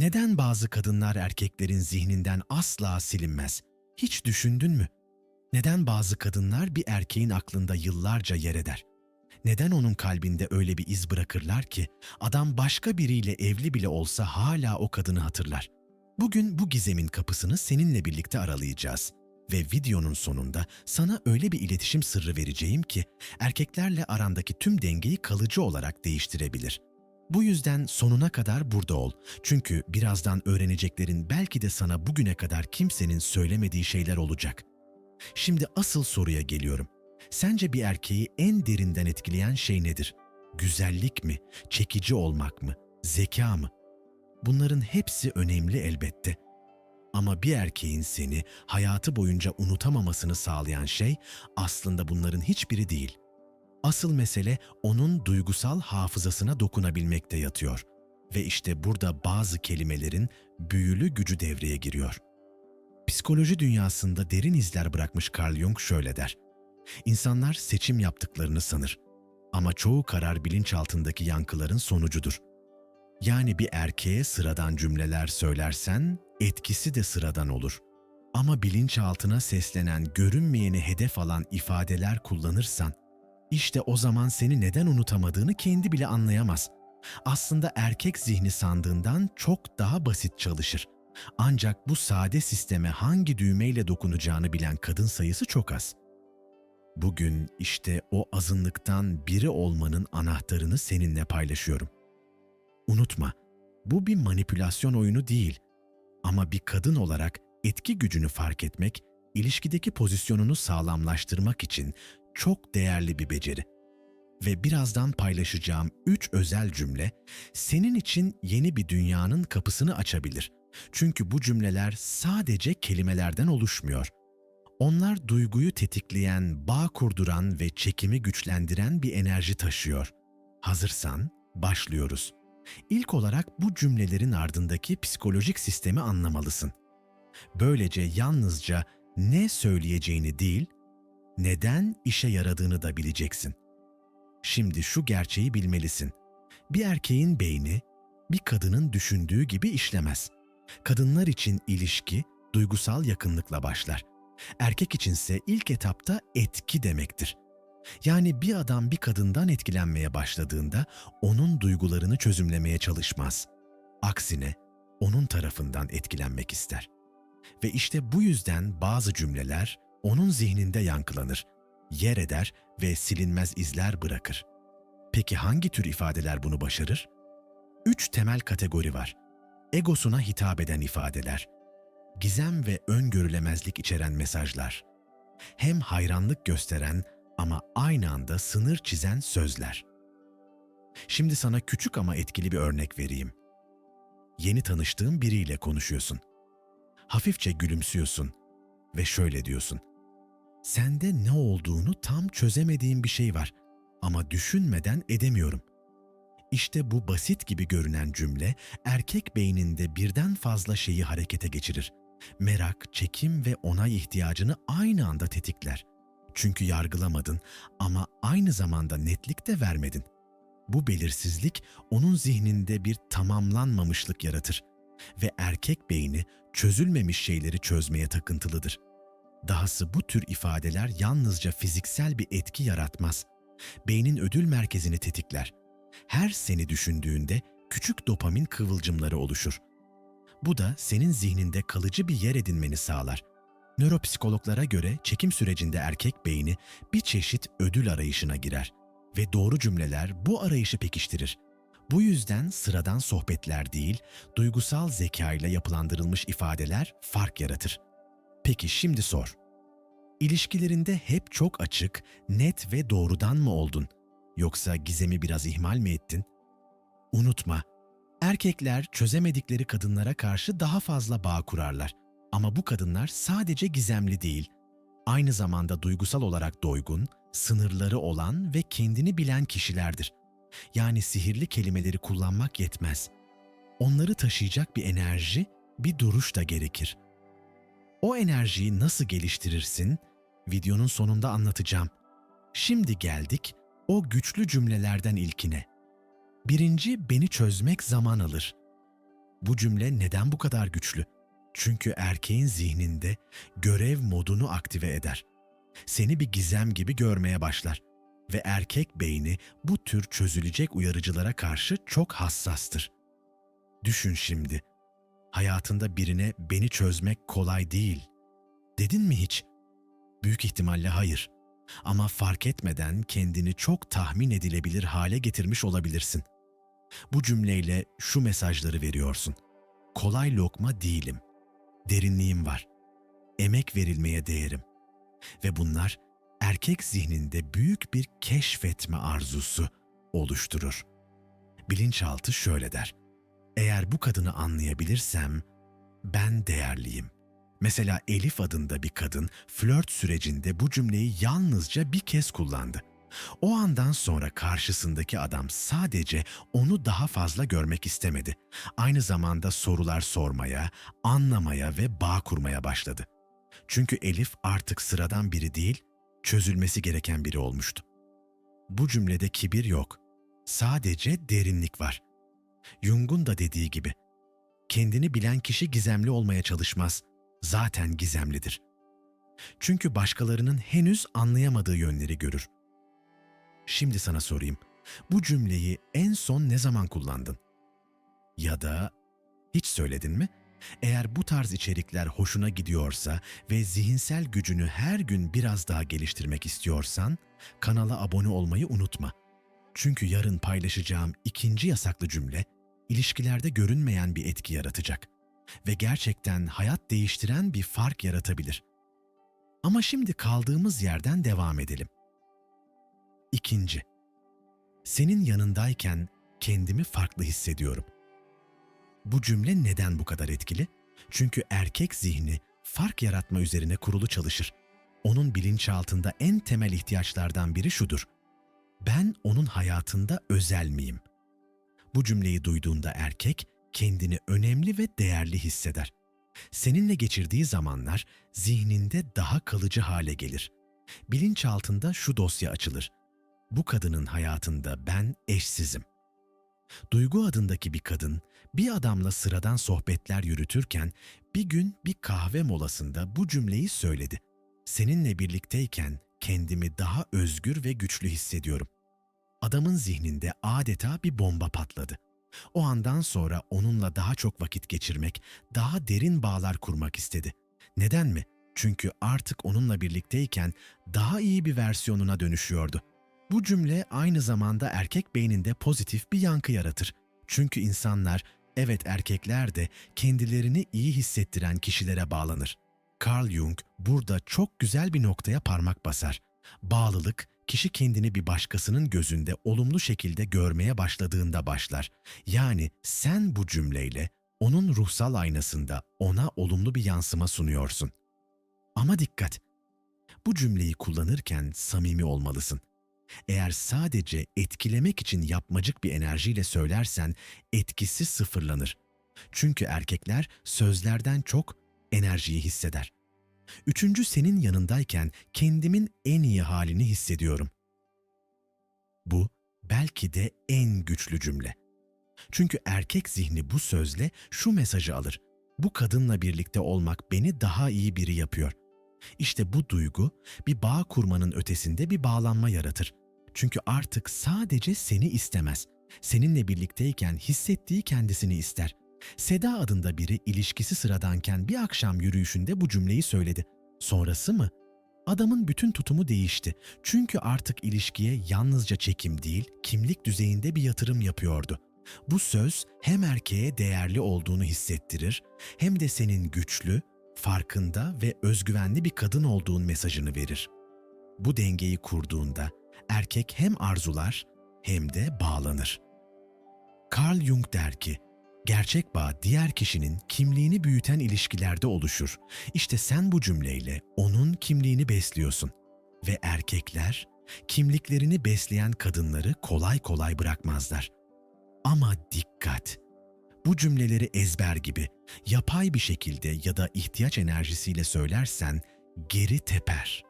Neden bazı kadınlar erkeklerin zihninden asla silinmez? Hiç düşündün mü? Neden bazı kadınlar bir erkeğin aklında yıllarca yer eder? Neden onun kalbinde öyle bir iz bırakırlar ki adam başka biriyle evli bile olsa hala o kadını hatırlar? Bugün bu gizemin kapısını seninle birlikte aralayacağız ve videonun sonunda sana öyle bir iletişim sırrı vereceğim ki erkeklerle arandaki tüm dengeyi kalıcı olarak değiştirebilir. Bu yüzden sonuna kadar burada ol. Çünkü birazdan öğreneceklerin belki de sana bugüne kadar kimsenin söylemediği şeyler olacak. Şimdi asıl soruya geliyorum. Sence bir erkeği en derinden etkileyen şey nedir? Güzellik mi? Çekici olmak mı? Zeka mı? Bunların hepsi önemli elbette. Ama bir erkeğin seni hayatı boyunca unutamamasını sağlayan şey aslında bunların hiçbiri değil. Asıl mesele onun duygusal hafızasına dokunabilmekte yatıyor. Ve işte burada bazı kelimelerin büyülü gücü devreye giriyor. Psikoloji dünyasında derin izler bırakmış Carl Jung şöyle der. İnsanlar seçim yaptıklarını sanır. Ama çoğu karar bilinçaltındaki yankıların sonucudur. Yani bir erkeğe sıradan cümleler söylersen etkisi de sıradan olur. Ama bilinçaltına seslenen, görünmeyeni hedef alan ifadeler kullanırsan işte o zaman seni neden unutamadığını kendi bile anlayamaz. Aslında erkek zihni sandığından çok daha basit çalışır. Ancak bu sade sisteme hangi düğmeyle dokunacağını bilen kadın sayısı çok az. Bugün işte o azınlıktan biri olmanın anahtarını seninle paylaşıyorum. Unutma, bu bir manipülasyon oyunu değil. Ama bir kadın olarak etki gücünü fark etmek, ilişkideki pozisyonunu sağlamlaştırmak için çok değerli bir beceri. Ve birazdan paylaşacağım üç özel cümle senin için yeni bir dünyanın kapısını açabilir. Çünkü bu cümleler sadece kelimelerden oluşmuyor. Onlar duyguyu tetikleyen, bağ kurduran ve çekimi güçlendiren bir enerji taşıyor. Hazırsan başlıyoruz. İlk olarak bu cümlelerin ardındaki psikolojik sistemi anlamalısın. Böylece yalnızca ne söyleyeceğini değil, neden işe yaradığını da bileceksin. Şimdi şu gerçeği bilmelisin. Bir erkeğin beyni bir kadının düşündüğü gibi işlemez. Kadınlar için ilişki duygusal yakınlıkla başlar. Erkek içinse ilk etapta etki demektir. Yani bir adam bir kadından etkilenmeye başladığında onun duygularını çözümlemeye çalışmaz. Aksine onun tarafından etkilenmek ister. Ve işte bu yüzden bazı cümleler onun zihninde yankılanır, yer eder ve silinmez izler bırakır. Peki hangi tür ifadeler bunu başarır? Üç temel kategori var. Egosuna hitap eden ifadeler, gizem ve öngörülemezlik içeren mesajlar, hem hayranlık gösteren ama aynı anda sınır çizen sözler. Şimdi sana küçük ama etkili bir örnek vereyim. Yeni tanıştığın biriyle konuşuyorsun. Hafifçe gülümsüyorsun ve şöyle diyorsun. Sende ne olduğunu tam çözemediğim bir şey var ama düşünmeden edemiyorum. İşte bu basit gibi görünen cümle erkek beyninde birden fazla şeyi harekete geçirir. Merak, çekim ve onay ihtiyacını aynı anda tetikler. Çünkü yargılamadın ama aynı zamanda netlik de vermedin. Bu belirsizlik onun zihninde bir tamamlanmamışlık yaratır ve erkek beyni çözülmemiş şeyleri çözmeye takıntılıdır. Dahası bu tür ifadeler yalnızca fiziksel bir etki yaratmaz. Beynin ödül merkezini tetikler. Her seni düşündüğünde küçük dopamin kıvılcımları oluşur. Bu da senin zihninde kalıcı bir yer edinmeni sağlar. Nöropsikologlara göre çekim sürecinde erkek beyni bir çeşit ödül arayışına girer ve doğru cümleler bu arayışı pekiştirir. Bu yüzden sıradan sohbetler değil, duygusal zeka ile yapılandırılmış ifadeler fark yaratır. Peki şimdi sor. İlişkilerinde hep çok açık, net ve doğrudan mı oldun? Yoksa gizemi biraz ihmal mi ettin? Unutma, erkekler çözemedikleri kadınlara karşı daha fazla bağ kurarlar. Ama bu kadınlar sadece gizemli değil, aynı zamanda duygusal olarak doygun, sınırları olan ve kendini bilen kişilerdir. Yani sihirli kelimeleri kullanmak yetmez. Onları taşıyacak bir enerji, bir duruş da gerekir. O enerjiyi nasıl geliştirirsin? Videonun sonunda anlatacağım. Şimdi geldik o güçlü cümlelerden ilkine. Birinci beni çözmek zaman alır. Bu cümle neden bu kadar güçlü? Çünkü erkeğin zihninde görev modunu aktive eder. Seni bir gizem gibi görmeye başlar ve erkek beyni bu tür çözülecek uyarıcılara karşı çok hassastır. Düşün şimdi, hayatında birine beni çözmek kolay değil. Dedin mi hiç? Büyük ihtimalle hayır. Ama fark etmeden kendini çok tahmin edilebilir hale getirmiş olabilirsin. Bu cümleyle şu mesajları veriyorsun. Kolay lokma değilim. Derinliğim var. Emek verilmeye değerim. Ve bunlar erkek zihninde büyük bir keşfetme arzusu oluşturur. Bilinçaltı şöyle der. Eğer bu kadını anlayabilirsem ben değerliyim. Mesela Elif adında bir kadın flört sürecinde bu cümleyi yalnızca bir kez kullandı. O andan sonra karşısındaki adam sadece onu daha fazla görmek istemedi. Aynı zamanda sorular sormaya, anlamaya ve bağ kurmaya başladı. Çünkü Elif artık sıradan biri değil, çözülmesi gereken biri olmuştu. Bu cümlede kibir yok. Sadece derinlik var. Jung'un da dediği gibi, kendini bilen kişi gizemli olmaya çalışmaz, zaten gizemlidir. Çünkü başkalarının henüz anlayamadığı yönleri görür. Şimdi sana sorayım. Bu cümleyi en son ne zaman kullandın? Ya da hiç söyledin mi? Eğer bu tarz içerikler hoşuna gidiyorsa ve zihinsel gücünü her gün biraz daha geliştirmek istiyorsan kanala abone olmayı unutma. Çünkü yarın paylaşacağım ikinci yasaklı cümle ilişkilerde görünmeyen bir etki yaratacak ve gerçekten hayat değiştiren bir fark yaratabilir. Ama şimdi kaldığımız yerden devam edelim. İkinci, senin yanındayken kendimi farklı hissediyorum. Bu cümle neden bu kadar etkili? Çünkü erkek zihni fark yaratma üzerine kurulu çalışır. Onun bilinçaltında en temel ihtiyaçlardan biri şudur. Ben onun hayatında özel miyim? Bu cümleyi duyduğunda erkek kendini önemli ve değerli hisseder. Seninle geçirdiği zamanlar zihninde daha kalıcı hale gelir. Bilinçaltında şu dosya açılır bu kadının hayatında ben eşsizim. Duygu adındaki bir kadın bir adamla sıradan sohbetler yürütürken bir gün bir kahve molasında bu cümleyi söyledi. Seninle birlikteyken kendimi daha özgür ve güçlü hissediyorum. Adamın zihninde adeta bir bomba patladı. O andan sonra onunla daha çok vakit geçirmek, daha derin bağlar kurmak istedi. Neden mi? Çünkü artık onunla birlikteyken daha iyi bir versiyonuna dönüşüyordu. Bu cümle aynı zamanda erkek beyninde pozitif bir yankı yaratır. Çünkü insanlar, evet erkekler de kendilerini iyi hissettiren kişilere bağlanır. Carl Jung burada çok güzel bir noktaya parmak basar. Bağlılık, kişi kendini bir başkasının gözünde olumlu şekilde görmeye başladığında başlar. Yani sen bu cümleyle onun ruhsal aynasında ona olumlu bir yansıma sunuyorsun. Ama dikkat! Bu cümleyi kullanırken samimi olmalısın. Eğer sadece etkilemek için yapmacık bir enerjiyle söylersen etkisi sıfırlanır. Çünkü erkekler sözlerden çok enerjiyi hisseder. Üçüncü senin yanındayken kendimin en iyi halini hissediyorum. Bu belki de en güçlü cümle. Çünkü erkek zihni bu sözle şu mesajı alır. Bu kadınla birlikte olmak beni daha iyi biri yapıyor. İşte bu duygu bir bağ kurmanın ötesinde bir bağlanma yaratır. Çünkü artık sadece seni istemez. Seninle birlikteyken hissettiği kendisini ister. Seda adında biri ilişkisi sıradanken bir akşam yürüyüşünde bu cümleyi söyledi. Sonrası mı? Adamın bütün tutumu değişti. Çünkü artık ilişkiye yalnızca çekim değil, kimlik düzeyinde bir yatırım yapıyordu. Bu söz hem erkeğe değerli olduğunu hissettirir, hem de senin güçlü, farkında ve özgüvenli bir kadın olduğun mesajını verir. Bu dengeyi kurduğunda erkek hem arzular hem de bağlanır. Carl Jung der ki, gerçek bağ diğer kişinin kimliğini büyüten ilişkilerde oluşur. İşte sen bu cümleyle onun kimliğini besliyorsun ve erkekler kimliklerini besleyen kadınları kolay kolay bırakmazlar. Ama dikkat! Bu cümleleri ezber gibi, yapay bir şekilde ya da ihtiyaç enerjisiyle söylersen geri teper.''